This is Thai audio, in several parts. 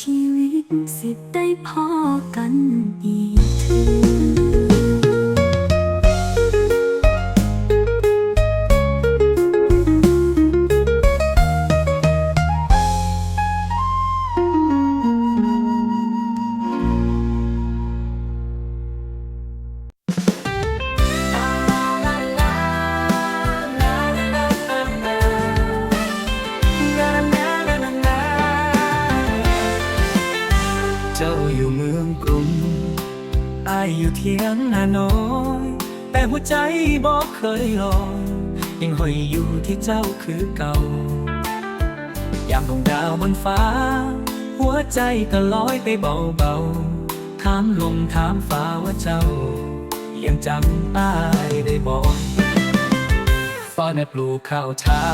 ชีวิตสิได้พอกันอีกที เจ้าคือเก่ายามดวงดาวบนฟ้า หัวใจก็ลอยไปเบาๆถามลมถามฟ้าว่าเจ้า ยังจำอายได้บอกฟ้าแนปลูกข้าวเช้า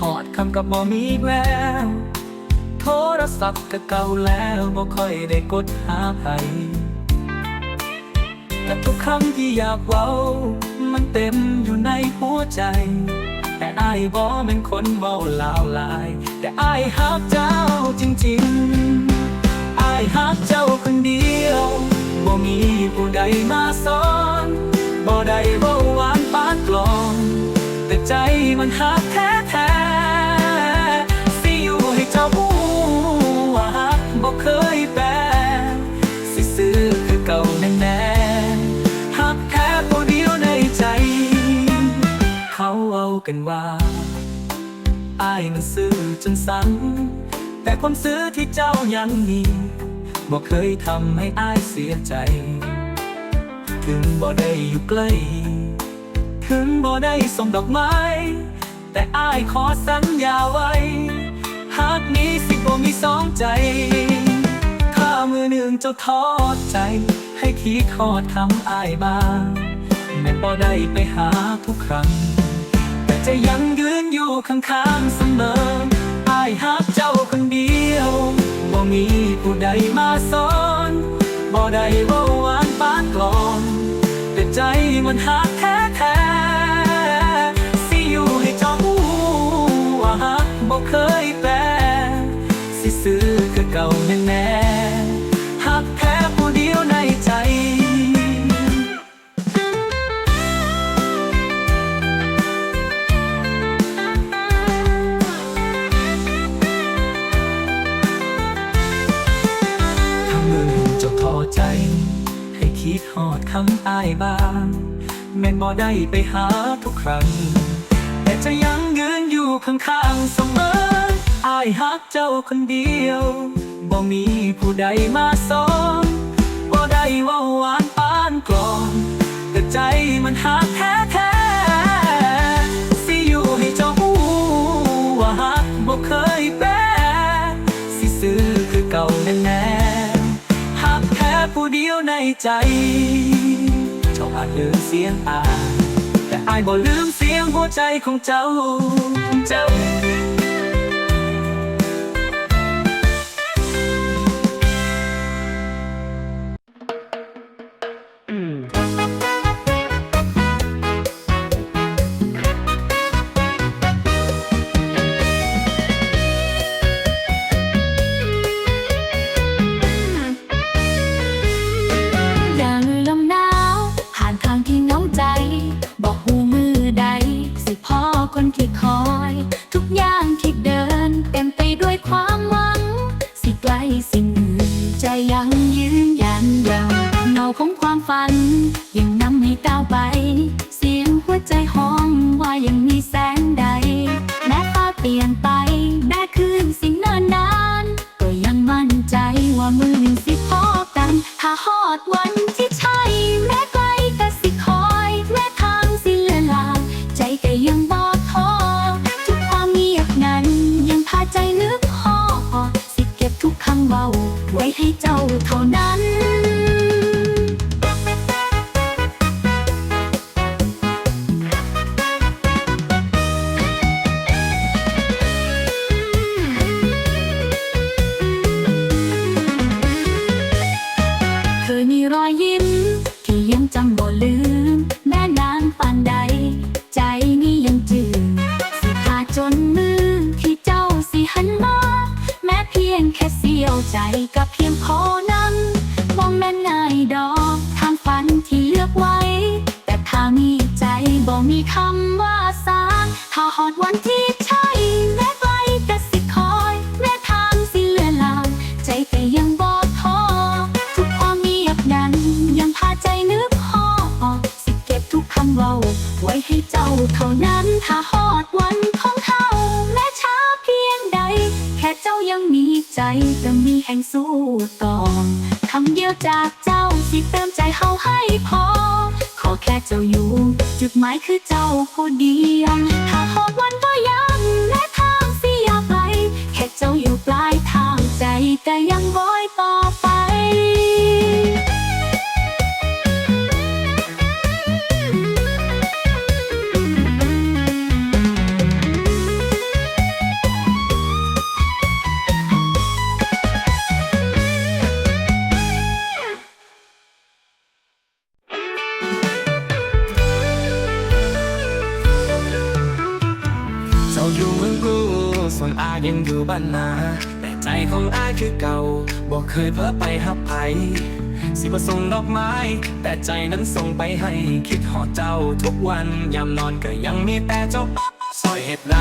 หอดคำกับบ่มีแววโทรศัพท์ก็เก่าแล้วบ่ค่อยได้กดหาใครแต่ทุกครั้งที่อยากเว้า มันเต็มอยู่ในหัวใจ แต่อายบ่เป็นคนเว้าลาวลาย แต่อายฮักเจ้าจริงๆอายฮักเจ้าคนเดียวบ่มีผู้ใดมาสอนบ่ได้เว้าหวานปานกลอง แต่ใจมันฮักแท้ กันว่าอายมันซื้อจนสัง แต่ความซื้อที่เจ้ายังมีบ่เคยทำให้อายเสียใจ ถึงบ่ได้อยู่ใกล้ ถึงบ่ได้ส่งดอกไม้ แต่อายขอสัญญาไว้หากนี้สิบ่มีสองใจถ้ามือหนึ่งเจ้าทอดใจ ให้คิดทอดคำอายบ้างแม้บ่ได้ไปหาทุกครั้ง จะยังยืนอยู่ข้างๆเสมออายฮักเจ้าคนเดียวบ่มีผู้ใดมาสอนบ่ได้เว่าหวานปานกลอนแต่ใจมันหักแท้แท้ๆสิอยู่ให้เจ้ารู้ว่าหักบ่เคยแปรสิซื้อคือเก่าแน่แน่ๆ ดหอดคำอายบ้าง แม่นบ่ได้ไปหาทุกครั้ง แต่จะยังยืนอยู่ข้างๆเสมออายฮักเจ้าคนเดียว บ่มีผู้ใดมาสอนบ่ได้ว่าหวานปานกลอนแต่ใจมันฮักแท้แท้ๆสิอยู่ให้เจ้ารู้ว่าฮักบ่เคยแปรสิซื้อคือเก่าแน่ เดียวในใจเจ้าอาจลืมเสียงอายแต่อายบ่ลืมเสียงหัวใจของเจ้าเจ้าอย่า ไว้ให้เจ้าเท่านั้น สิประสงดอกไม้ แต่ใจนั้นส่งไปให้คิดหอดเจ้าทุกวันยามนอนก็ยังมีแต่เจ้า เหตุไร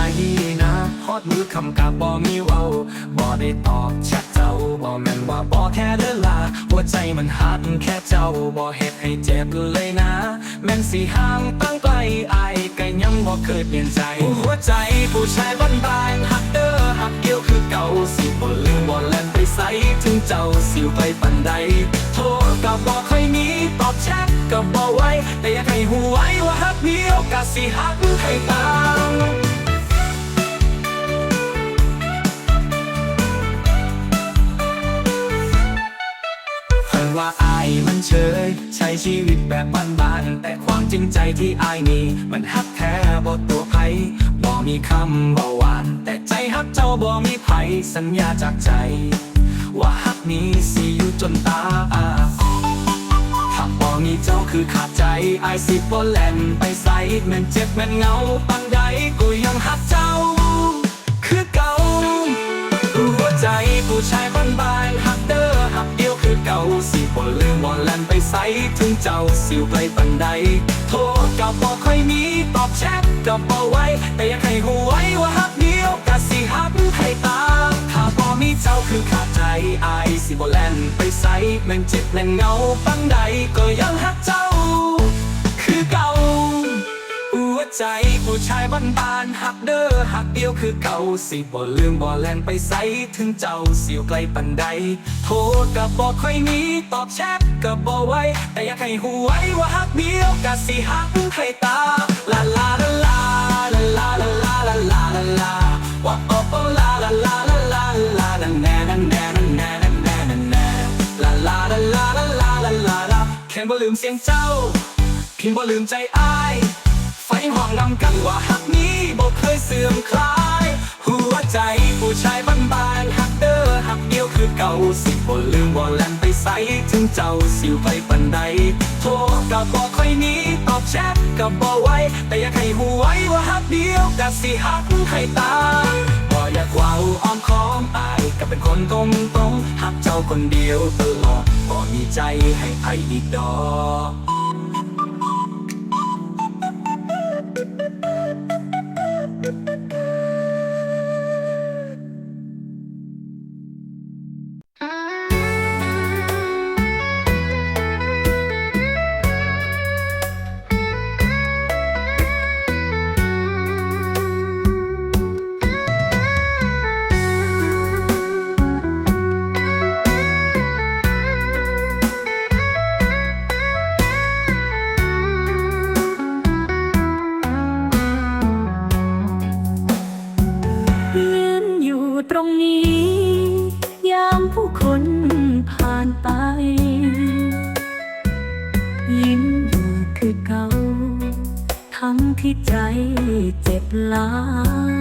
นะฮอดมือคำกาบบ่มีเว้าบ่ได้ตอบแชทเจ้าบ่แม่นว่าบ่แค่เด้อลาหัวใจมันหักแค่เจ้าบ่เฮ็ดให้เจ็บเลยนะ แม่นสิห่างตั้งไกลไอายก็ยังบ่เคยเปลี่ยนใจ หัวใจผู้ชายบ้านบานหักเด้อหักเกี่ยวคือเก่าสิบ่ลืมบ่แล่นไปใสถึงเจ้าสิวไปปันใดโทรก็บ่ค่อยมีตอบแชทก็บ่ไหวแต่อยากให้หูไว้ว่าฮักเดียวก็สิฮักให้ตา งใจที่อายมีมันฮักแท้บ่ตัวไผบ่มีคำบ่หวาน แต่ใจฮักเจ้าบ่มีไผสัญญาจากใจ ว่าฮักนี้สิอยู่จนตาถ้าบ่มีเจ้าคือขาดใจอายสิบ่แล่นไปใส่แม่นเจ็บแม่นเงาปานใดก็ยังฮักเจ้า คือเก่าหัวใจผู้ชายบ้านบานหักเด้ ใสถึงเจ้าสิวไปปันใด โทรกับ่ค่อยมีตอบแชทกับ่ไหวแต่ยังให้หูไว้ว่าฮักเดียวกะสิฮักให้ตาถ้าบ่มีเจ้าคือขาดใจอายสิบ่แล่นไปใสแม่งเจ็บแม่งเงาปันใดก็ยังฮักเจ้า ใจผู้ชายบ้านบานๆหักเด้อหักเดียวคือเก่าสิบ่ลืมบ่แลนไปใสถึงเจ้าสิวไกลปันใดโทรก็บ่ค่อยมีตอบแชทก็บ่ไวแต่อยากให้หูไว้ว่าหักเดียวก็สิหักให้ตาลาลาลาลาลาลาลาลาลาลาลาว่าโอ้โอ้ลาลาลาลาลาลานันแนนันแนนันแนนันแนนันแนลาลาลาลาลาลาลาลาแค่บ่ลืมเสียงเจ้าเพียงบ่ลืมใจอ้าย ไฟห้องนำกันว่าหักนี้บ่เคยเสื่อมคลาย หัวใจผู้ชายบ้านบานหักเด้อหักเดียวคือเก่าสิบ่ลืมบ่แลนไปใสถึงเจ้าสิวไปปันใดโทรก็บ่ค่อยมีตอบแชทก็บ่ไหวแต่อยากให้หูไว้ว่าหักเดียวก็สิหักให้ตาบ่อยากว้าอ้อมค้อมอายก็เป็นคนตรงตรงหักเจ้าคนเดียวตลอดบ่มีใจให้ใครอีกดอก ที่ใจเจ็บลาย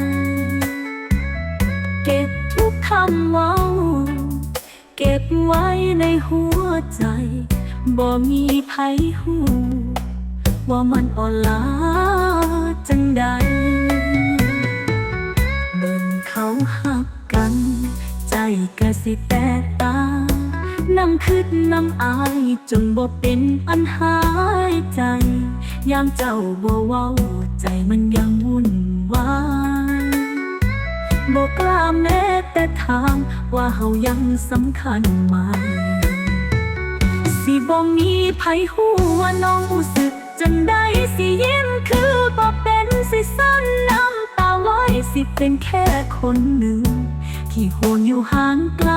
เก็บทุกคำเว้า เก็บไว้ในหัวใจ บ่มีไผหูว่ามันอ่อนล้าจังใดเบิ่งเขาหักกัน ใจก็สิแตกตา น้ำคืดน้ำอายจนบ่เป็นอันหายใจ ยามเจ้าบ่เว้าใจมันยังวุ่นวายบอกกล้าแม้แต่ถามว่าเฮายังสำคัญไหมสิบ่มีไผหูว่าน้องรู้สึกจังได้สิยิ้มคือบ่เป็นสิซ่อนน้ำตาไว้สิเป็นแค่คนหนึ่ง ที่โหนอยู่ห่างไกล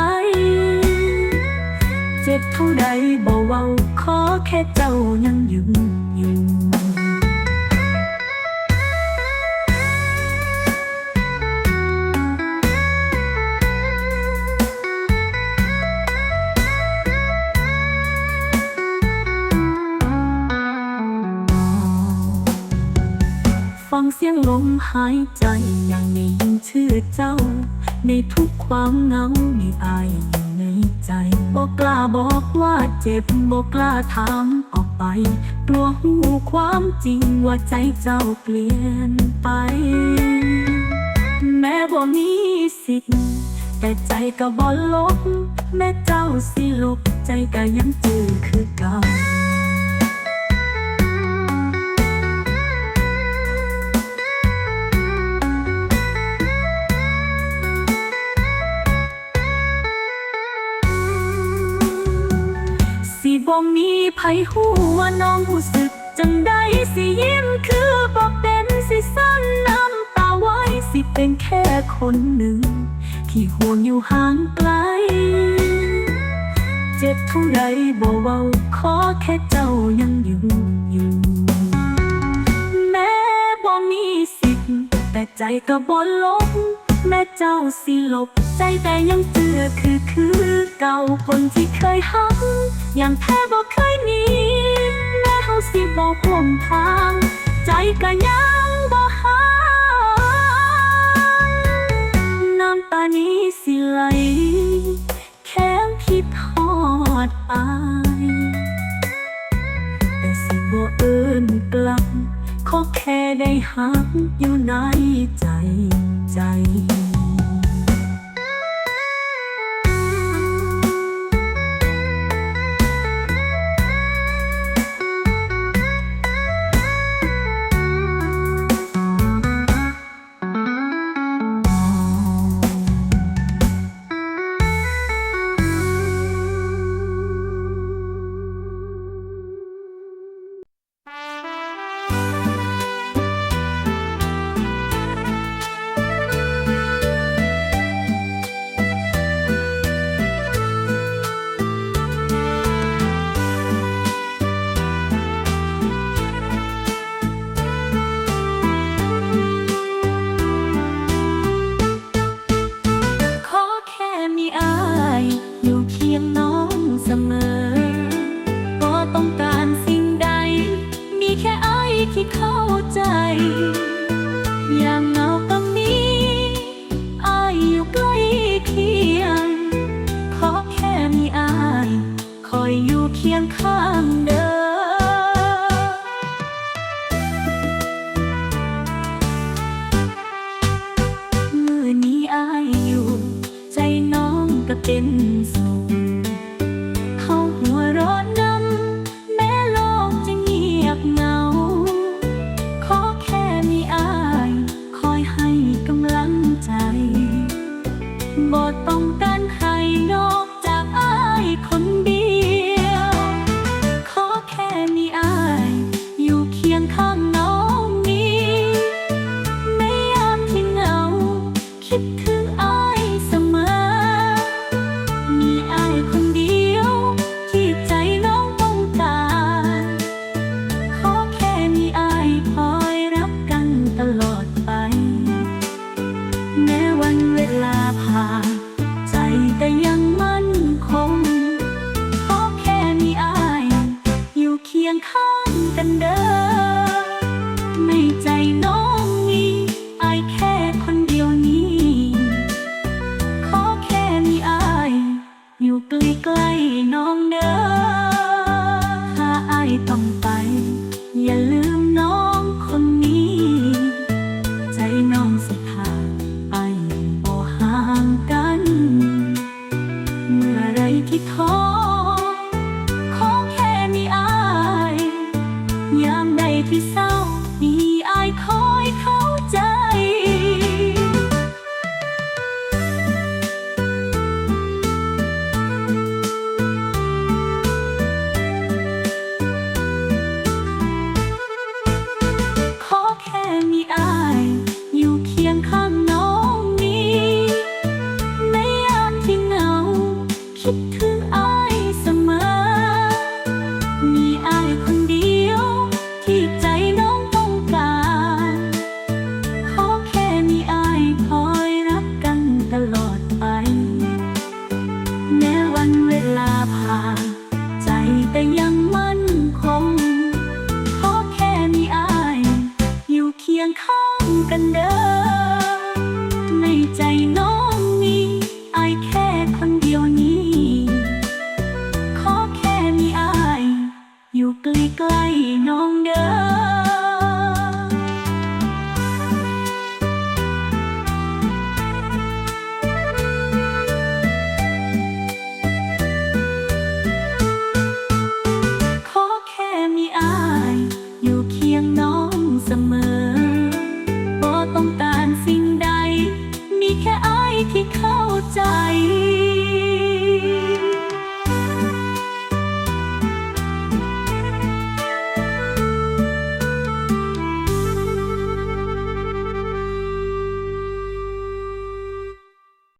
จ็บเท่าใดบ่เว้าขอแค่เจ้ายังอยู่อยู่ฟังเสียงลมหายใจยังได้ยินชื่อเจ้า ในทุกความเหงามีอายอยู่ ใจบอกกล้าบอกว่าเจ็บบอกกล้าถามออกไป กลัวหูความจริงว่าใจเจ้าเปลี่ยนไป แม้บ่มีสิทธิ์แต่ใจก็บ่ลบแม้เจ้าสิลบใจก็ยังจือคือเก่า บ่มีไผหูว่าน้องรู้สึก จังได้สิยิ้มคือบ่เป็นสิซ่อนน้ำตาไว้สิเป็นแค่คนหนึ่ง ที่ห่วงอยู่ห่างไกล เจ็บเท่าไรบ่เว้าขอแค่เจ้ายังอยู่อยู่แม้บ่มีสิทธิ์แต่ใจก็บ่ลบ แม่เจ้าสิลบ ใจแต่ยังเจือคือคือเก่าคนที่เคยหักยังแท้บ่เคยหนีแม้เฮาสิบ่ห่วมทาง ใจก็ยังบ่หายน้ำตานี้สิไหลแค่คิดทอดอายแต่สิบ่เอิ้นกลับขอแค่ได้หักอยู่ในใจ คิด